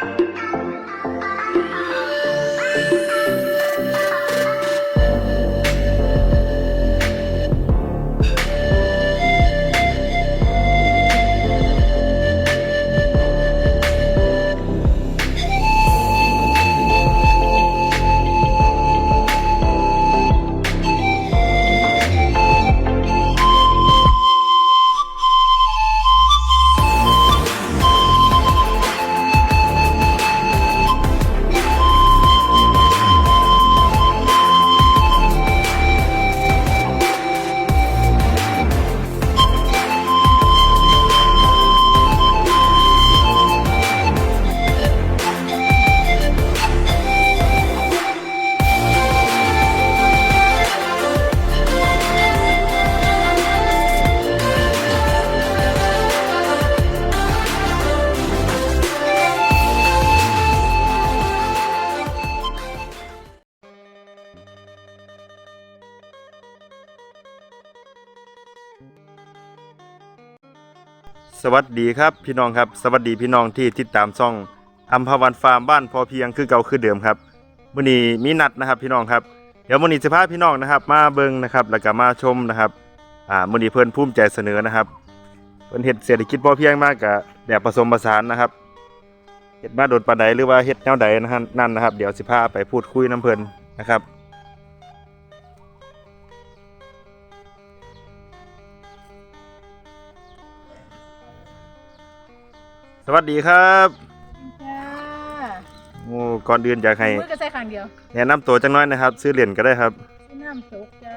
ส วัสดีครับพี่น้องครับสวัสดีพี่น้องที่ติดตามช่องอัมพวันฟาร์มบ้านพอเพียงคือเก่าคือเดิมครับมื้อนี้มีนัดนะครับพี่น้องครับเดี๋ยวมื้อนี้จะพาพี่น้องนะครับ มาเบิ่งนะครับแล้วก็มาชมนะครับอ่ามื้อนี้เพิ่นภูมิใจเสนอนะครับเพิ่นเฮ็ดเศรษฐกิจพอเพียงมากกับแบบผสมผสานนะครับเฮ็ดมาโดนปานใดหรือว่าเฮ็ดแนวใดนะฮะนั่นนะครับ เดี๋ยวสิพาไปพูดคุยน้ำเพิ่นนะครับ วัสดีครับจ้าโอ้ก่อนอื่นอยากให้มือก็ใส่ข้างเดียวแนะนำตัวจังน้อยนะครับ ซื้อเหรียญก็ได้ครับชื่อน้ำตกจ้า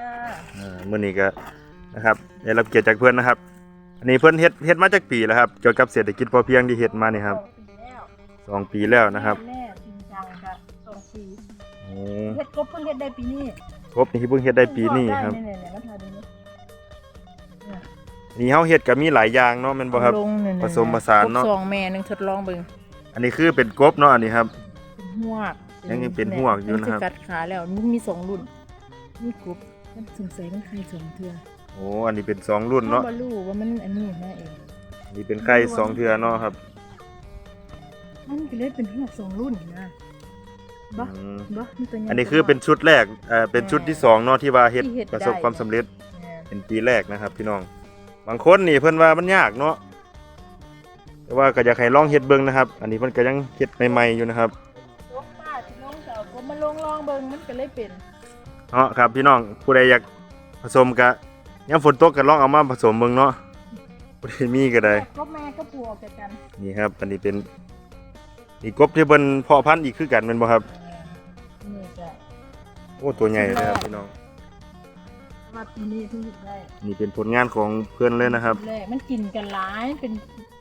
อ่ามื่อนี้ก็นะครับได้รับเกียรติจากเพื่อนนะครับ อันนี้เพื่อนเฮ็ดเฮ็ดมาจากปีแล้วครับเกี่ยวกับเศรษฐกิจพอเพียงที่เฮ็ดมานี่ครับสองปีแล้วสองปีแล้วนะครับแม่จริงจังค่ะสองปีโอ้เฮ็ดกบเพิ่งเฮ็ดได้ปีนี้ครบนี่เพิ่งเฮ็ดได้ปีนี้ครับเนี่ยเนี่ยๆๆแล้วพาดู นี่นี่เฮาเฮ็ดก็มีหลายอย่างเนาะแม่นบ่ครับ ลงเนี่ยๆๆผสมผสานเนอะกบสองแม่หนึงทดลองเบิ่งอันนี้คือเป็นกบเนาะอันนี้ครับเป็นหวกยังเป็นหวกอยู่นะครับ มักัดขาแล้วมันมีสองรุ่นมีกบมันสงสัยมันใครสองเทื่อโอ้อันนี้เป็นสองรุ่นเนาะ บ่รู้ว่ามันอันนี้นะเอง อันนี้เป็นไข่สองเทื่อเนาะครับมันก็เลยเป็นหวกสองรุ่นนะบ่อืมบ่มีตัวใหญ่ อันนี้คือเป็นชุดแรกเอ่อเป็นชุดที่สองเนาะที่ว่าเฮ็ดที่เฮ็ดประสบได้ความสำเร็จเนี่ยเป็นปีแรกนะครับพี่น้อง บางคนนี่เพิ่นว่ามันยากเนาะแต่ว่าก็อยากให้ลองเฮ็ดเบิ่งนะครับ อันนี้เพิ่นก็ยังเฮ็ดใหม่ๆอยู่นะครับกบป้าสิลงเสาก็มาลงลองเบิ่งมันก็เลยเป็นเนาะครับพี่น้องผู้ใดอยากผสมก็ยามฝนตกก็ลองเอามาผสมเบิ่งเนาะผู้ใดมีก็ได้กบแม่ก็ปลูกกันนี่ครับ อันนี้เป็นนี่กบที่เพิ่นเพาะพันธุ์อีกคือกันแม่นบ่ครับนี่จะโอ้ตัวใหญ่เลยครับพี่น้อง มาปีนี้เพิ่งหยุดได้นี่เป็นผลงานของเพื่อนเลยนะครับ แรกมันกินกันหลายเป็น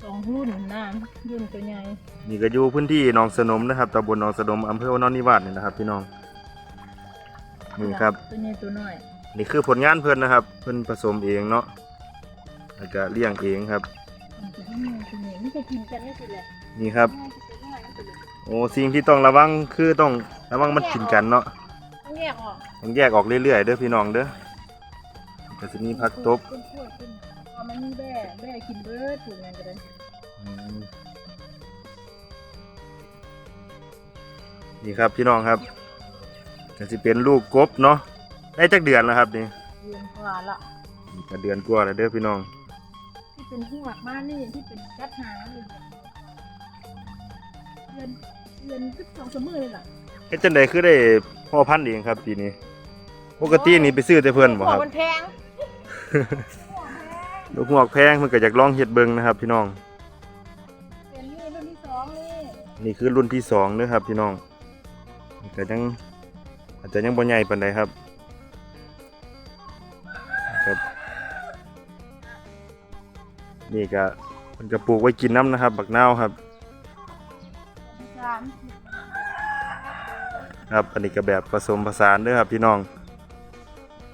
สองรุ่นนะรุ่นตัวใหญ่นี่ก็อยู่พื้นที่หนองสนมนะครับตำบลหนองสนมอำเภอวานอนนิวาสนี่นะครับ พี่น้องนี่ครับตัวใหญ่ตัวน้อยนี่คือผลงานเพื่อนนะครับ เพื่อนผสมเองเนาะแล้วก็เลี้ยงเองครับมันตัวใหญ่ตัวใหญ่ไม่เคยกินกันไม่สิแหละนี่ครับ โอ้สิ่งที่ต้องระวังคือต้องระวังมันกินกันเนาะต้องแยกออกต้องแยกออกเรื่อยๆเด้อพี่น้องเด้อ ก็จะมีผักตบเป็นพวกเป็นพอมันมีแบ่แบ่กินเบิร์ดถูกงานกันเลยอืมนี่ครับพี่น้องครับก็จะเป็นลูกกบเนาะได้จักเดือนแล้วครับนี่เรียนกว่าละนี่ก็เดือนกว่าแล้วเด้อพี่น้อง ที่เป็นหัวกมานี่ที่เป็นกัดหางเลยเรียนเรียนสิบสองสามมือเลยล่ะเฮ็ดจังไดคือได้พ่อพันธุ์เองครับปีนี้ ปกตินี่ไปซื้อแต่เพิ่นบ่ครับหัวมันแพง ลูกหวกแพงเพิ่นก็อยากลองเฮ็ดเบิ่งนะครับ พี่น้อง เป็นนี่รุ่นที่สองนี่นี่คือรุ่นที่สองเด้อครับ พี่น้องนี่ก็ยังอาจจะยังบ่ใหญ่ปานใดครับครับ นี่ก็เพิ่นก็ปลูกไว้กินน้ำนะครับ บักนาวครับที่สามครับอันนี้ก็แบบผสมผสานเด้อครับพี่น้อง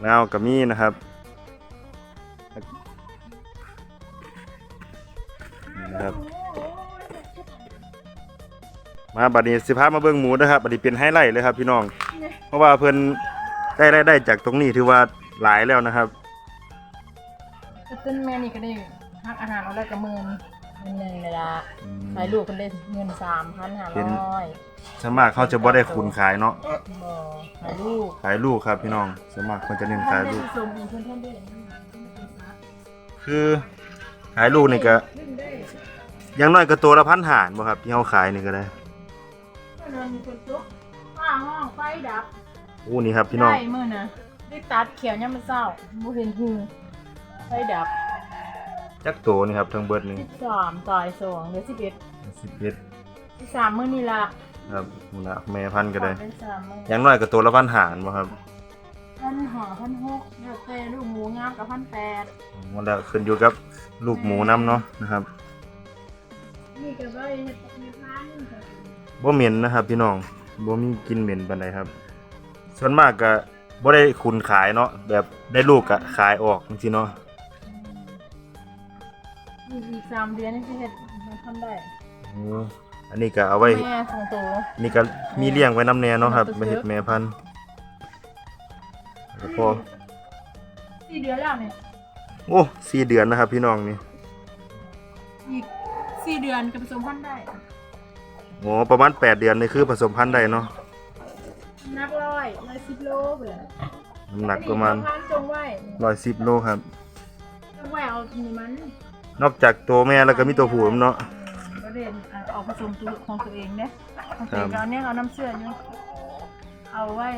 นาวก็มีนะครับ มาบัดนี้สิพามาเบิ่งหมูนะครับบัดนี้เป็นไฮไลท์เลยครับ พี่น้อง เพราะว่าเพิ่นได้ได้ได้จากตรงนี้ถือว่าหลายแล้วนะครับต้นแม่นี่ก็ได้หักอาหารเอาแล้วกับมือนี่มันหนึ่งเลยละอืมขายลูกคนได้เงินสามพันห้าเป็นร้อยสวนมากเขาจะบ่ได้คุณขายเนาะบ่ขายลูกขายลูกครับพี่น้องสวนมากเขาจะเน้นขายลูกท่นได้ส่งอีกคนท่านได้คือขายลูกนี่ก็อยังน้อยก็ตัวละพันหารบ่ครับที่เขาขายนี่ก็ได้ เมื่อนั้นมีคนซุกฟ้าห้องไฟดับอู้นี่ครับพี่น้อง ได้มื่อนะได้ตัดเขียวยามมันเศร้าบ่เห็นหูไฟดับจักตัวนี่ครับทั้งเบิดนี่สิบสามตายสองเหลือสิบเอ็ด11สิบสามมื้อนี่ละครับนู่นละแม่พันธุ์ก็ได้ เป็นสามมื้ออยังน้อยก็ตัวละพันหารบ่ครับพันหาพันหกแล้วแต่ลูกหมูงามกับพันแปดหมดแล้วขึ้นอยู่กับลูกหมูน้ำเนาะนะครับ นี่ก็บ่เฮ็ดตกในพันบ่เหม็นนะครับ พี่น้องบ่มีกลินเหม็นปานใดครับ ส่วนมากก็บ่ได้คุณขายเนาะแบบได้ลูกก็ขายออกจังซี่เนาะอีกอีกสามเดือนนี่สิเฮ็ดมันทำได้อืออันนี้ก็เอาไว้ แม่ของโต นี่ก็มีเลี้ยงไว้น้ำแน่เนาะครับไปเฮ็ดแม่พันธุ์แล้วพอสี่เดือนแล้วเนี่ยโอ้สี่เดือนนะครับ พี่น้องนี่ อีก สี่เดือนก็ผสมพันธุ์ได้โอ้ประมาณ 8 เดือนนี่คือผสมพันธุ์ได้เนาะนักร้อยร้อยสิบโลเบื่อน้ำหนักประมาณพันจงไว้110โลครับ จงไว้เอานี่มันนอกจากตัวแม่แล้วก็มีตัวผู้เนาะ ก็เด่นอะเอาผสมตัวของตัวเองเนี่ยของตัวเองครับก็เอาเนี่ยเอาน้ำเชื่ออยู่เอาไว้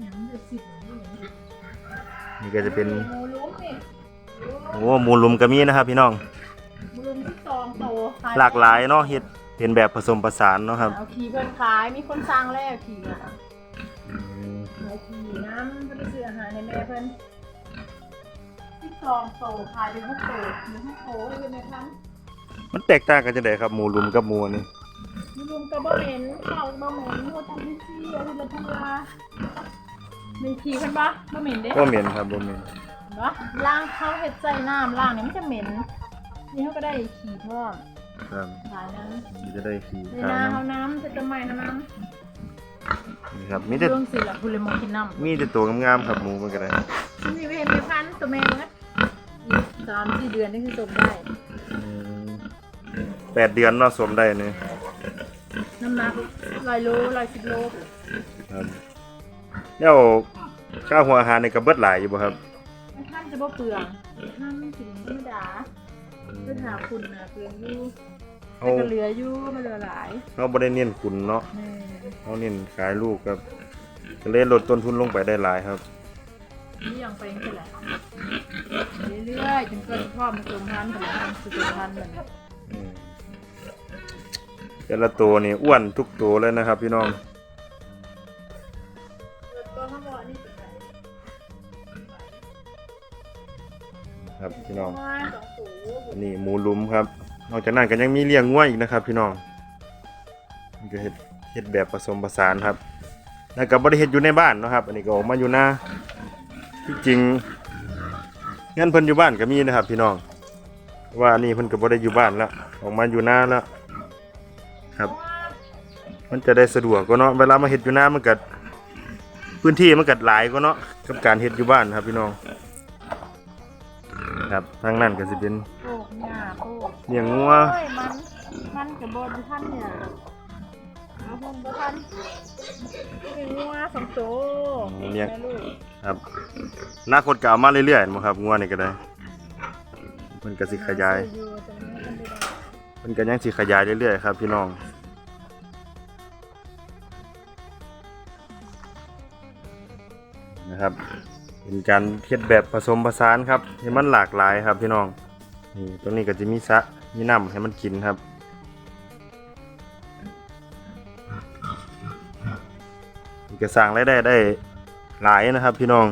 หยังเดือดสิบนี่นี่ก็จะเป็นหมูลุ้มนี่โอ้หมูลุมก็มีนะครับพี่น้อง หมูลุ้มที่ซองโตขยหลากหลายเนาะเฮ็ดเป็นแบบผสมผสานเนาะครับเอาขี่เพิ่นขายมีคนสั่งแล้วขี่อะอืมเอาขี่น้ำเพิ่นไปซื้ออาหารให้แม่เพิ่นที่ซองโตขายเป็นหกโตหรือหกโตให้เป็นแม่พันธุ์มันแตกต่างกันจังไดครับหมูลุมกับหมูอันนี่หมูลุ้มกับ่เหม็นข้าวบ่เหม็นโมตันที่ซี่เอาที่ละพันลามีขี่เพิ่นบ่บ่เหม็นเด้บ่เหม็นครับบ่เหม็นเนาะล้างเขาเห็ดใส่น้ำล้างเนี่ยมันจะเหม็น นี่เขาก็ได้ขี่พร้อมครับขายนั้นมันจะได้ขี่ในขายนาน้เขาน้ำจะจะไม่เขาน้ำนี่ครับมีำแต่เรื่องสิละคุณเลยมองกินน้ำมีแต่ตัวงามๆครับหมูมันก็ได้นี่เวรมีพันธุ์ตัวแม่เมื่ออีกสามสี่เดือนนี่คือจบได้ อืมแปดเดือนเนาะสวมได้นี่น้ำหนักลอยโลลอยสิบโลครับแล้วค่าหัวอาหารในกระเบิดหลายอยู่บ่ครับไม่ท่านจะบ่เปลืองท่านถึงธรรมดา เพื่อหาคุณนะเปลืองอยู่เฮาแต่ก็เหลืออยู่ไม่เหลือหลายเฮาบ่ได้เน้นคุณเนาะแม่เฮาเน้นขายลูกครับก็เลยลดต้นทุนลงไปได้หลายครับ นี่ยังไปนี่แหละเรื่อยๆจนเกิดพร้อมผสมพันธุ์ผสมพันธุ์ผสมพันธุ์เหมือนอืมแต่ละตัวนี่อ้วนทุกตัวเลยนะครับ พี่น้องตัวข้างบนนี่เป็นไงครับพี่น้อง ว่าสองสู อันนี้หมูลุมครับนอกจากนั้นก็ยังมีเลี้ยงงัวอีกนะครับ พี่น้องก็เฮ็ดเฮ็ดแบบผสมผสานครับ แล้วก็บ่ได้เฮ็ดอยู่ในบ้านนะครับ อันนี้ก็ออกมาอยู่หน้าที่จริงเงินเพิ่นอยู่บ้านก็มีนะครับ พี่น้อง ว่าอันนี้เพิ่นก็บ่ได้อยู่บ้านแล้วออกมาอยู่หน้าแล้วครับ มันจะได้สะดวกกว่าเนาะเวลามาเฮ็ดอยู่หน้ามันก็พื้นที่มันก็หลายกว่าเนาะกับการเฮ็ดอยู่บ้านครับ พี่น้อง ครับทางนั้นก็สิเป็น เลี้ยงงัวโอ้ยมันมันกับบนท่านเนี่ยเอาพงบท่านเป็นงัวสองตัวเลี้ยง แม่ลูกครับอนาคตก็เอามาเรื่อยๆมั้งครับงัวนี่ก็ได้เพิ่นก็สิขยายอยู่แต่ไม่ทันได้ได้เพิ่นก็ยังสิขยายเรื่อยๆครับ พี่น้องนะครับ เป็นการเฮ็ดแบบผสมผสานครับให้มันหลากหลายครับพี่น้อง นี่ตรงนี้ก็จะมีสะมีน้ำให้มันกินครับ นี่ก็สร้างรายได้ได้หลายนะครับพี่น้อง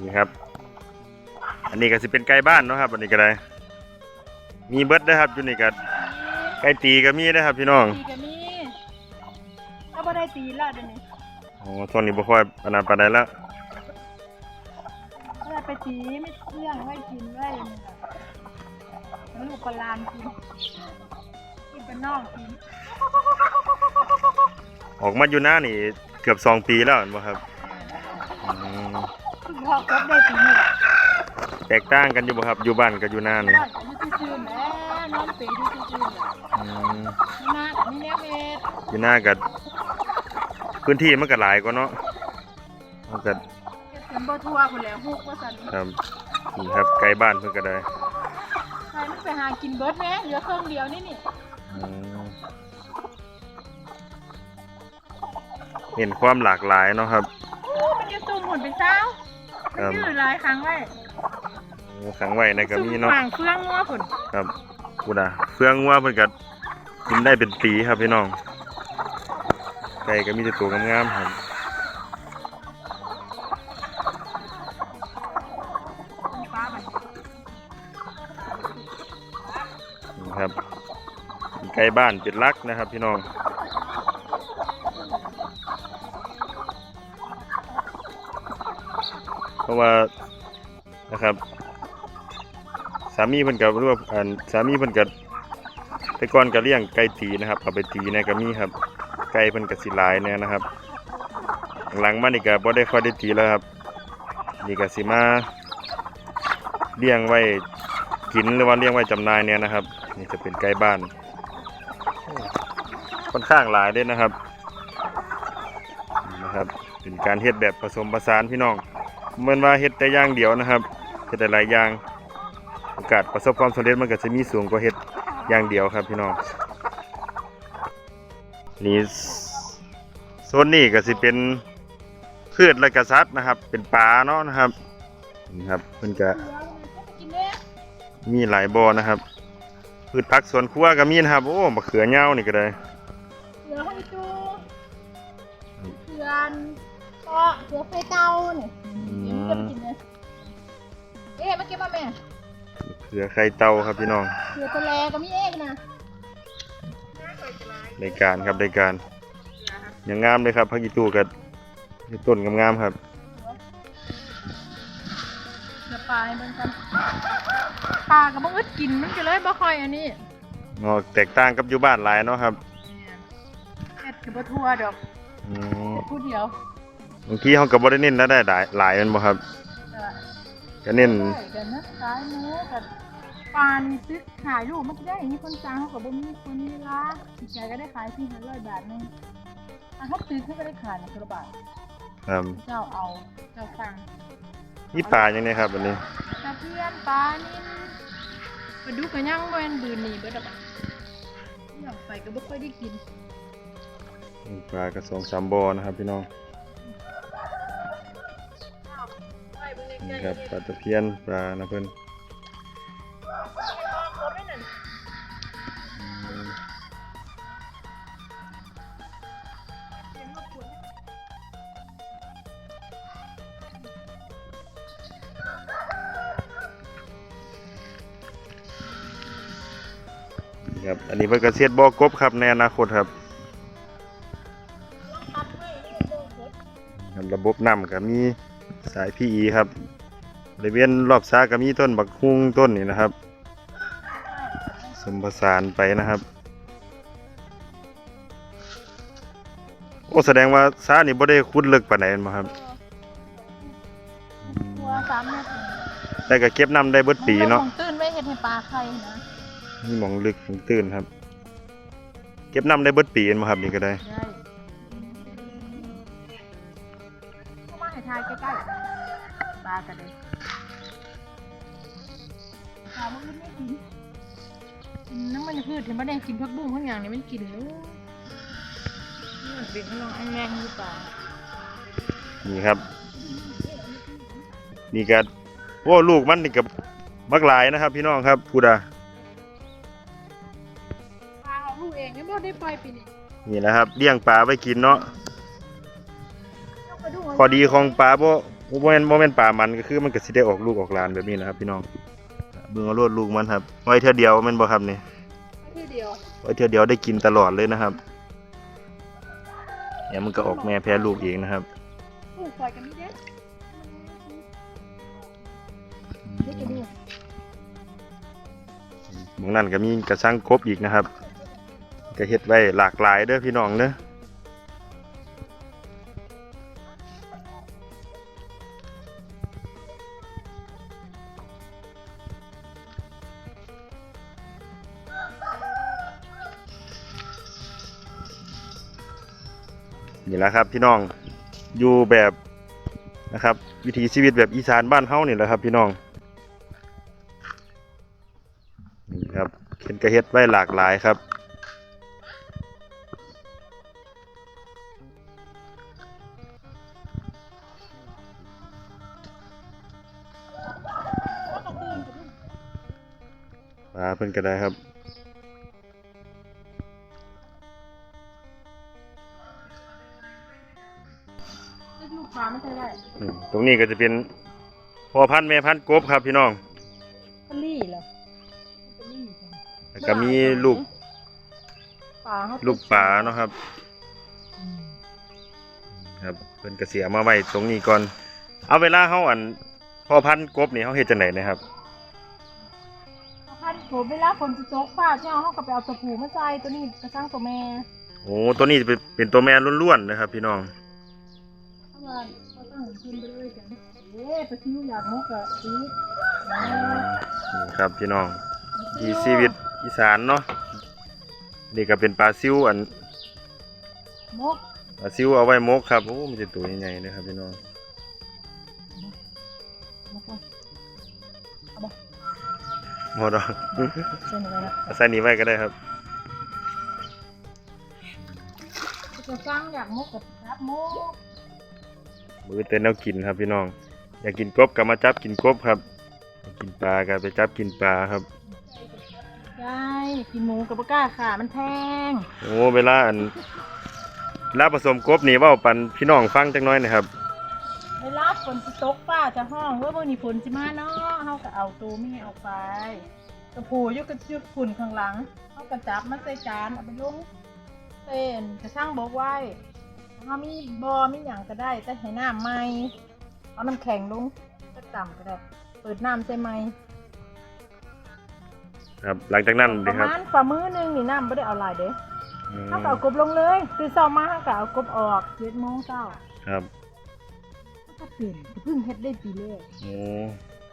นี่ครับ อันนี้ก็สิเป็นไก่บ้านเนาะครับ อันนี้ก็ได้ มีเบิดนะครับอยู่นี่ก็ไก่ตีก็มีนะครับ พี่น้อง ตีกันนี่ถ้า บ่ได้ตีแล้วเดี๋ยวนี้โอ้ช่วงนี้บ่ค่อยปานนั้นปานใดแล้วถ้าได้ไปตีไม่เที่ยงไว้กินไว้อย่างนี้ล่ะแล้วลูกกระลานกินกินเป็นนอกกินออกมาอยู่หน้านี่เกือบสองปีแล้วเห็นบ่ครับอืมคุณพ่อก็ได้ปีนี้แหละแตกต่างกันอยู่บ่ครับอยู่บ้านกับอยู่หน้านี่บ้านก็อยู่ซื่อๆแหม่นอนเปรย์อยู่ซื่อๆแหละอืมนี่นะกับนี่แนวเฮ็ด อยู่หน้ากับ พื้นที่มันก็หลายกว่าเนาะมันก็เฮ็ดเป็นบ่ทั่วพุ่นแหล้วฮุกว่าซั่นครับนี่ครับไกลบ้านเพิ่นก็ได้ใครมันไปหากินเบิดแหม่เหลือเครื่องเดียวนี่นี่อืมเห็นความหลากหลายเนาะครับ โอ้มันจะตุ่มหุ่นเป็นเช้าครับยืดหลายครั้งไว้โอ้ขังไว้ในก็มีเนาะฝั่งเฟืองงัวพุ่นครับกูดาเฟืองงัวเพิ่นก็กินได้เป็นปีครับพี่น้อง ไก่ก็มีแต่ตัวงามๆครับนี่ครับไก่บ้านเป็นรักนะครับพี่น้องเพราะว่านะครับ สามีเพิ่นกับรู้ว่าอันสามีเพิ่นกับแต่ก่อนก็เลี้ยงไก่ตีนะครับเอาไปตีในก็มีครับ ก่เพิ่นก็สิหลายแน่นะครับ หลังมานี่ก็บ่ได้ค่อยได้ตีแล้วครับนี่ก็สิมาเลี้ยงไว้กินหรือว่าเลี้ยงไว้จำหน่ายเนี่ยนะครับ นี่จะเป็นไก่บ้านค่อนข้างหลายเลยนะครับนี่นะครับเป็นการเฮ็ดแบบผสมผสานพี่น้องเหมือนว่าเฮ็ดแต่อย่างเดียวนะครับเฮ็ดแต่หลายอย่างโอกาสประสบความสำเร็จมันก็จะมีสูงกว่าเฮ็ดอย่างเดียวครับพี่น้อง นี่โซนนี้ก็สิเป็นพืชและกษัตริย์นะครับ เป็นปลาเนาะนะครับนี่ครับมันก็เหลือมันก็กินเด้มีหลายบ่อนะครับ พืชผักสวนครัวก็มีนะครับ โอ้มะเขือเน่าวนี่ก็ได้เหลือให้ดูเขือนก็เขือไฟเตาเนี่ยเดี๋ยวมันจะไปกินเลยเอ๊ะมาเก็บมาแม่มะเขือไข่เต่าครับพี่น้องเขือตะแลก็มีเอกนะ ในการครับในการยังงามเลยครับพักอีตู้กับต้นงามๆครับเขือปลาให้เบิ่งกันปลาก็บ่อึดกินมันก็เลยบ่ค่อยอันนี้งอกแตกต่างกับอยู่บ้านหลายเนาะครับเฮ็ดคือบ่ทั่วดอกอืมเฮ็ดผู้เดียวบางทีเขาก็บ่ได้เน้นแล้วได้หลายหลายแมันบ่ครับเออก็เน้น ได้กันนะขายหมูกับ ปานซื้อขายลูกมันจะได้อย่างนี้คนจ้างเขาก็บ่มีคนมีเวลาสิใจก็ได้ขายที่500บาทหนึงอันเขาซื้อเขาก็ได้ขายนะกระบาทครับเจ้าเอาเจ้าสั่งนี่ปลาอย่างนี้ครับอันนี้ตะเพียนปลานิลปลาดุกก็ยังบ่แม่นบืนนี่เบิดดอกอยากไปก็บ่ค่อยได้กินปลากระสองสามบ่อนะครับพี่น้องไปเบิ่งนี่ใกล้ๆครับปลาตะเพียนปลานะเพิ่น นี่ครับอันนี้เพิ่นก็เสียดบ่อกบครับในอนาคตครับครับระบบน้ำก็มีสาย PE ครับบริเวณรอบสาก็มีต้นบักฮุงต้นนี่นะครับ สมผสานไปนะครับ โอ้แสดงว่าซานี่บ่ได้ขุดลึกปานใดแม่นบ่ครับตัวสามเมตรแต่ก็เก็บน้ำได้เบิดปีเนาะของตื้นไว้เฮ็ดให้ปลาไข่นะ มีหมองลึกหมองตื้นครับ เก็บน้ำได้เบิดปีแม่นบ่ครับนี่ก็ได้ ได้เข้ามาให้ทายใกล้ๆปลากันเลยปลามันไม่กินกินน้ำมันพืชเห็นบ่ได้กินผักบุ้งทั้งอย่างนี่มันกินเลยนี่มันเป็นขนมอันแรงหรือเปล่านี่ครับ นี่ก็โอ้ลูกมันนี่ก็บักหลายนะครับ พี่น้องครับพูดอ่ อยปีนี้นี่นะครับเลี้ยงปลาไว้กินเนาะเอาไปดูข้อดีของปลาบ่บ่แม่นบ่แม่นปลามันก็คือมันก็สิได้ออกลูกออกหลานแบบนี้นะครับ พี่น้องเบิ่งเอาโลดลูกมันครับไว้เท่าเดียวแม่นบ่ครับนี่ทีเดียวไว้เท่าเดียวได้กินตลอดเลยนะครับเนี่ยมันก็ออกแม่แพ้ลูกเองนะครับลูกปล่อยกันนี่เด้เด็กจะดูหมองนั่นก็มีกระชังกบอีกนะครับ ก็เฮ็ดไว้หลากหลายเด้อพี่น้องเด้อนี่แหละครับพี่น้องอยู่แบบนะครับ วิถีชีวิตแบบอีสานบ้านเฮานี่แหละครับ พี่น้องนี่ครับเห็นกระเฮ็ดไว้หลากหลายครับ ปลาเพิ่นก็ได้ครับลูกปลาไม่ใช่ได้อืมตรงนี้ก็จะเป็นพ่อพันธุ์แม่พันธุ์กบครับพี่น้องปลาลี่เหรอปลาลี่จ้ะแล้วก็มีลูกปลาเขาลูกปลาเนาะครับอืมครับเพิ่นก็เสียมาไว้ตรงนี้ก่อน เอาเวลาเฮาอันพ่อพันธุ์กบนี่เฮาเฮ็ดจังไดนะครับ พันผมเวลาฝนจะตกป้าเจ้าเขาก็ไปเอาตะปูมาใส่ตัวนี้กระซังตัวแม่โอ้ตัวนี้จะเป็นเป็นตัวแม่ล้วนๆนะครับ พี่น้องถ้าว่าเขาตั้งกินไปเลยกันเอ๊ะไปซิ้วอยากมุกอะซีดนี่ครับพี่น้องที่ชีวิตอีสานเนาะนี่ก็เป็นปลาซิวอันมุกปลาซิวเอาไว้มกครับโอ้มันจะตัวใหญ่ๆนะครับพี่น้อง หมดแล้วเช่นอะไรนะเอาใส่นี้ไว้ก็ได้ครับ จะสร้างอยากมุกกับรับมุกมือเต้นแนวกินครับพี่น้อง อยากกินกบก็มาจับกินกบครับอยากกินปลาก็ไปจับกินปลาครับใช่กินหมูกับปลากล้าค่ะมันแพงโอ้เวลาอันเวลาผสมกบนี่เว่าปันพี่น้องฟังจังน้อยนะครับ เวลาฝนจะตกป้าจะห้องว่าเมื่อนี้ฝนจะมาเนาะเขาก็เอาตัวแม่ออกไปกระปูอยกกระจุดฝุ่นข้างหลังเขาก็จับมันใส่จานเอาไปลงเส้นกระช่างบอกไว้เขามีบอมีอย่างก็ได้ แต่ให้น้ำไหมเอาน้ำแข็งลงสักต่ำก็ได้เปิดน้ำใส่ไหมครับ หลังจากนั้นปเลยระครับ มาณฝ่ามือหนึงนี่น้ำไม่ได้เอาหลายเด้อืมเขาก็เอากบลงเลย คือเช้ามาเขาก็เอากบออกเจ็ดโมงเช้า ครับ เขาก็ตื่นเพิ่งเฮ็ดได้ปีแรกโอ้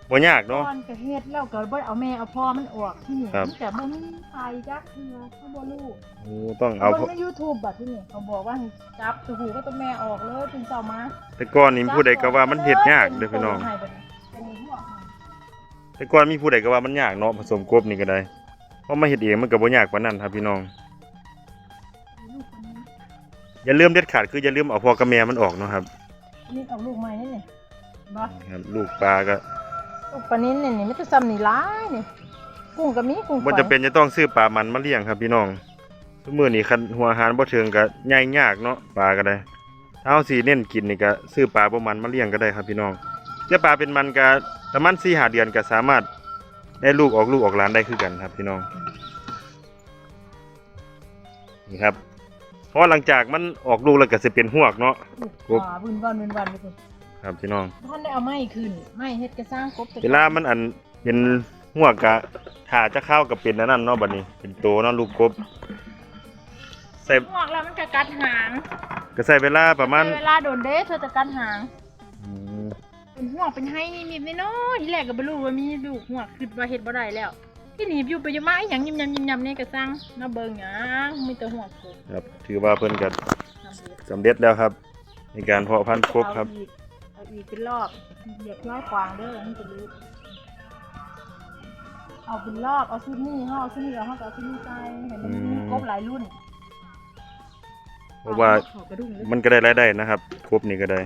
บ่ยากเนาะ ก่อนก็เฮ็ดแล้วก็บ่ได้เอาแม่เอาพ่อมันออกที่นี่ครับ มันแต่บ่มีไฟจักเทื่อเขาบ่รู้โอ้ต้องเอาเบิ่งใน YouTube บัดที่นี่เขาบอกว่าให้จับตัวหูก็ตัวแม่ออกเลยตื่นเช้ามาแต่ก่อนนี่ผู้ใดก็ว่ามันเฮ็ดยากเด้อพี่น้องให้บัดนี้เป็นหัวให้แต่ก่อนมีผู้ใดก็ว่ามันยากเนาะผสมกบนี่ก็ได้เพราะมาเฮ็ดเองมันก็บ่ยากกว่านั้นครับพี่น้องลูกคนนี้อย่าลืมเด็ดขาดคืออย่าลืมเอาพ่อกับแม่มันออกเนาะครับอั นนี่เอาลูกใหม่นี่นี่บ่ครับลูกปลาก็ลูกปลานิ้นนี่นี่มันจะซ้ำนี่หลายนี่กุ้งก็มีกุ้งบ่จะเป็นจะต้องซื้อปลามันมาเลี้ยงครับพี่น้องทุกมื้อนี้คันหัวอาหารบ่ถึงก็ใหญ่ยากเนาะปลาก็ได้ถ้าเฮาสิเน้นกินนี่ก็ซื้อปลาบ่มันมาเลี้ยงก็ได้ครับพี่น้องแต่ปลาเป็นมันก็ประมาณ4-5เดือนก็สามารถได้ลูกออกลูกออกหลานได้คือกันครับพี่น้องนี่ครับ เพราะหลังจากมันออกลูกแล้วก็สิเป็นหวกเนาะ กบอ่าบุญวันบุญวันไปคุณครับพี่น้อง ท่านได้เอาไม้ขึ้นไม้เฮ็ดกระสร้างกบแต่เวลามันอันเป็นหวกกะถ้าจะเข้ากับเป็นอันนั้นเนาะบัดนี้ เป็นโตเนาะลูกกบใส่หอกแล้วมันก็กัดหางก็ใส่เวลาประมาณเวลาโดนเด้เธอจะกัดหางอืมเป็นห่วงเป็นให้นิดๆน้อยๆที่แรกก็บ่รู้ว่ามีลูกห่วงคิดว่าเฮ็ดบ่ได้แล้ว ที่หนีบอยู่ไปอยู่มาอีหยังยิ้มๆยิ้มๆนี่ก็สร้างมาเบิ่งหยังมีแต่ห่วงกบครับถือว่าเพิ่นก็ทำเฮ็ดสำเร็จแล้วครับ ในการเพาะพันธุ์กบครับ เอาอีกเอาอีกเป็นรอบเหยียบย้อยขวางเด้อมันจะรู้เอาเป็นรอบเอาชุดนี้เฮาเอาชุดนี้เอาเฮาก็เอาชุดนี้ใส่เห็นมันมีกบหลายรุ่นเพราะว่าขอกระดุมเลยมันก็ได้รายได้นะครับกบนี่ก็ได้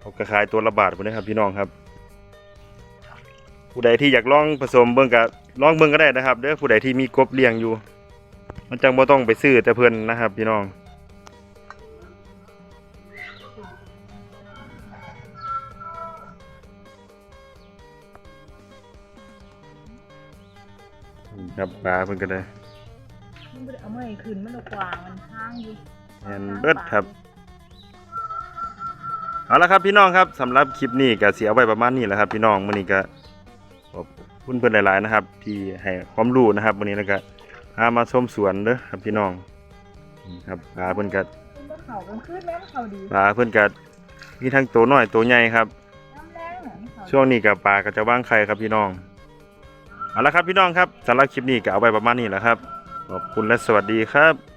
เขาก็ขายตัวละบาทพุ่นนะครับ พี่น้องครับ ผู้ใดที่อยากลองผสมเบิ่งก็ลองเบิ่งก็ได้นะครับเด้อผู้ใดที่มีกบเลี้ยงอยู่ มันจังบ่ต้องไปซื้อแต่เพิ่นนะครับ พี่น้องครับปลาเพิ่นก็ได้มันบ่ได้เอาไม้ขึ้นมันเอาขวางมันทางอยู่แม่นเบิดครับ เอาละครับพี่น้องครับสำหรับคลิปนี้ก็เสียไว้ประมาณนี้แหละครับ พี่น้องมื้อนี้ก็ขอบ คุณเพิ่นหลาย ๆ นะครับ ที่ให้ความรู้นะครับมื้อนี้แล้วก็พามาชมสวนเด้อครับพี่น้องนี่ครับปลาเพิ่นก็มันบ่เข้ากลางคืนแม่มันเข้าดีปลาเพิ่นก็มีทั้งตัวน้อยตัวใหญ่ครับน้ำแรงน่ะมันเข้าช่วงนี้กับปลาก็จะว่างไข่ครับพี่น้องเอาละครับพี่น้องครับสำหรับคลิปนี้ก็เอาไว้ประมาณนี้แหละครับขอบคุณและสวัสดีครับ